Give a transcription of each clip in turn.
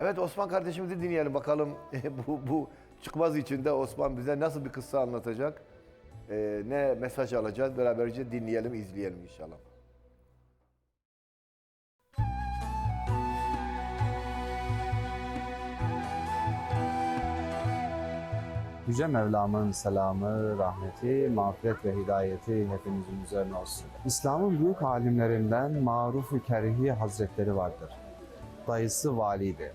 Evet Osman kardeşimizi dinleyelim bakalım bu, bu çıkmaz içinde Osman bize nasıl bir kıssa anlatacak, Ee, ne mesaj alacağız beraberce dinleyelim, izleyelim inşallah. Yüce Mevlam'ın selamı, rahmeti, mağfiret ve hidayeti hepimizin üzerine olsun. İslam'ın büyük alimlerinden Maruf-u Kerhi Hazretleri vardır. Dayısı valiydi.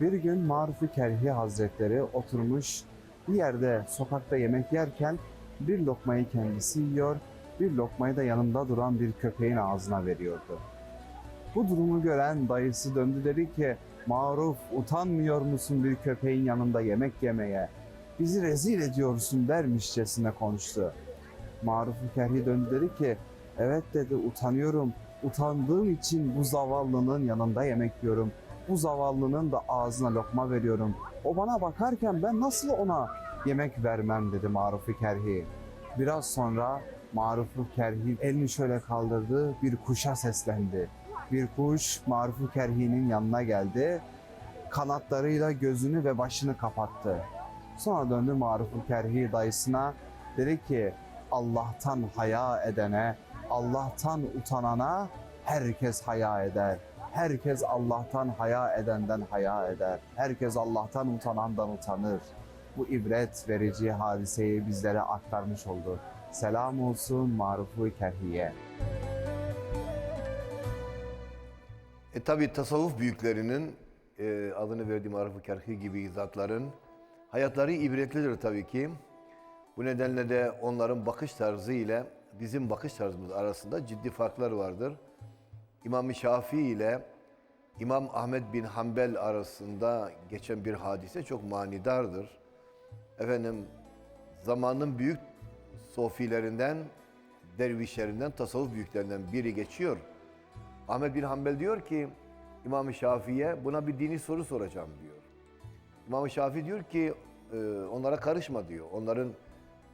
Bir gün Maruf-u Kerhi Hazretleri oturmuş bir yerde sokakta yemek yerken bir lokmayı kendisi yiyor, bir lokmayı da yanında duran bir köpeğin ağzına veriyordu. Bu durumu gören dayısı döndü dedi ki, Maruf utanmıyor musun bir köpeğin yanında yemek yemeye? Bizi rezil ediyorsun dermişçesine konuştu. Maruf-u Kerhi döndü dedi ki, evet dedi utanıyorum. Utandığım için bu zavallının yanında yemek yiyorum. Bu zavallının da ağzına lokma veriyorum. O bana bakarken ben nasıl ona yemek vermem dedi Maruf-u Kerhi. Biraz sonra Maruf-u Kerhi elini şöyle kaldırdı, bir kuşa seslendi. Bir kuş Maruf-u Kerhi'nin yanına geldi. Kanatlarıyla gözünü ve başını kapattı. Sonra döndü Maruf-u Kerhi dayısına. Dedi ki Allah'tan haya edene, Allah'tan utanana herkes haya eder. Herkes Allah'tan haya edenden haya eder. Herkes Allah'tan utanandan utanır. Bu ibret verici hadiseyi bizlere aktarmış oldu. Selam olsun Maruf-u Kerhi'ye. E tabi tasavvuf büyüklerinin e, adını verdiğim Arif-i Kerhi gibi zatların hayatları ibretlidir tabii ki. Bu nedenle de onların bakış tarzı ile bizim bakış tarzımız arasında ciddi farklar vardır. İmam Şafii ile İmam Ahmet bin Hanbel arasında geçen bir hadise çok manidardır. Efendim zamanın büyük sofilerinden, dervişlerinden, tasavvuf büyüklerinden biri geçiyor. Ahmet bin Hanbel diyor ki İmam-ı Şafii'ye buna bir dini soru soracağım diyor. İmam-ı Şafii diyor ki e, onlara karışma diyor. Onların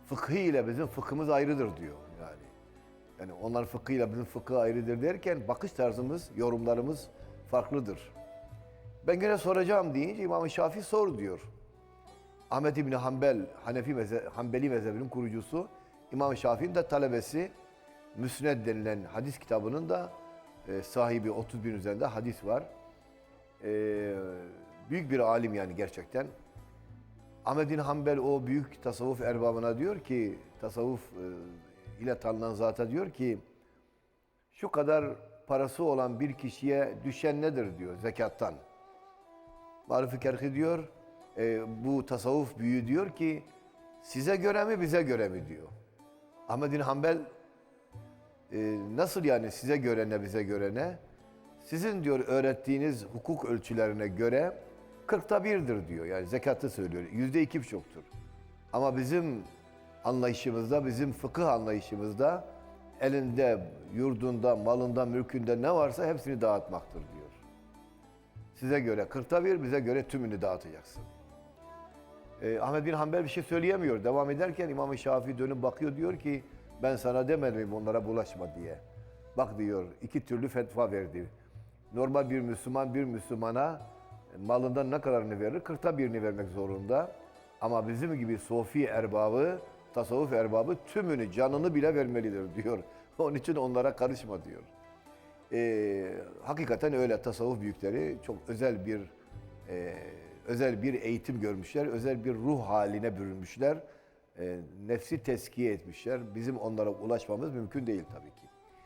fıkhı ile bizim fıkhımız ayrıdır diyor yani. Yani onların fıkhı ile bizim fıkhı ayrıdır derken bakış tarzımız, yorumlarımız farklıdır. Ben gene soracağım deyince İmam-ı Şafii sor diyor. Ahmet İbni Hanbel, Hanefi mezhe, Hanbeli mezhebinin kurucusu, İmam Şafii'nin de talebesi, Müsned denilen hadis kitabının da e, sahibi 30 bin üzerinde hadis var. E, büyük bir alim yani gerçekten. Ahmet bin Hanbel o büyük tasavvuf erbabına diyor ki, tasavvuf e, ile tanınan zata diyor ki, şu kadar parası olan bir kişiye düşen nedir diyor zekattan. Marif-i Kerhi diyor, e, bu tasavvuf büyüğü diyor ki, size göre mi bize göre mi diyor. Ahmet Hanbel e, nasıl yani size göre ne bize göre ne? Sizin diyor öğrettiğiniz hukuk ölçülerine göre kırkta birdir diyor. Yani zekatı söylüyor. Yüzde iki buçuktur. Ama bizim anlayışımızda, bizim fıkıh anlayışımızda elinde, yurdunda, malında, mülkünde ne varsa hepsini dağıtmaktır diyor. Size göre kırkta bir, bize göre tümünü dağıtacaksın. Ee, Ahmet bin Hanbel bir şey söyleyemiyor. Devam ederken İmam-ı Şafii dönüp bakıyor diyor ki ben sana demedim onlara bulaşma diye. Bak diyor iki türlü fetva verdi. Normal bir Müslüman bir Müslümana malından ne kadarını verir? Kırkta birini vermek zorunda. Ama bizim gibi sofi erbabı, tasavvuf erbabı tümünü, canını bile vermelidir diyor. Onun için onlara karışma diyor. Ee, hakikaten öyle tasavvuf büyükleri çok özel bir e, özel bir eğitim görmüşler, özel bir ruh haline bürünmüşler. E, nefsi teskiye etmişler. Bizim onlara ulaşmamız mümkün değil tabii ki.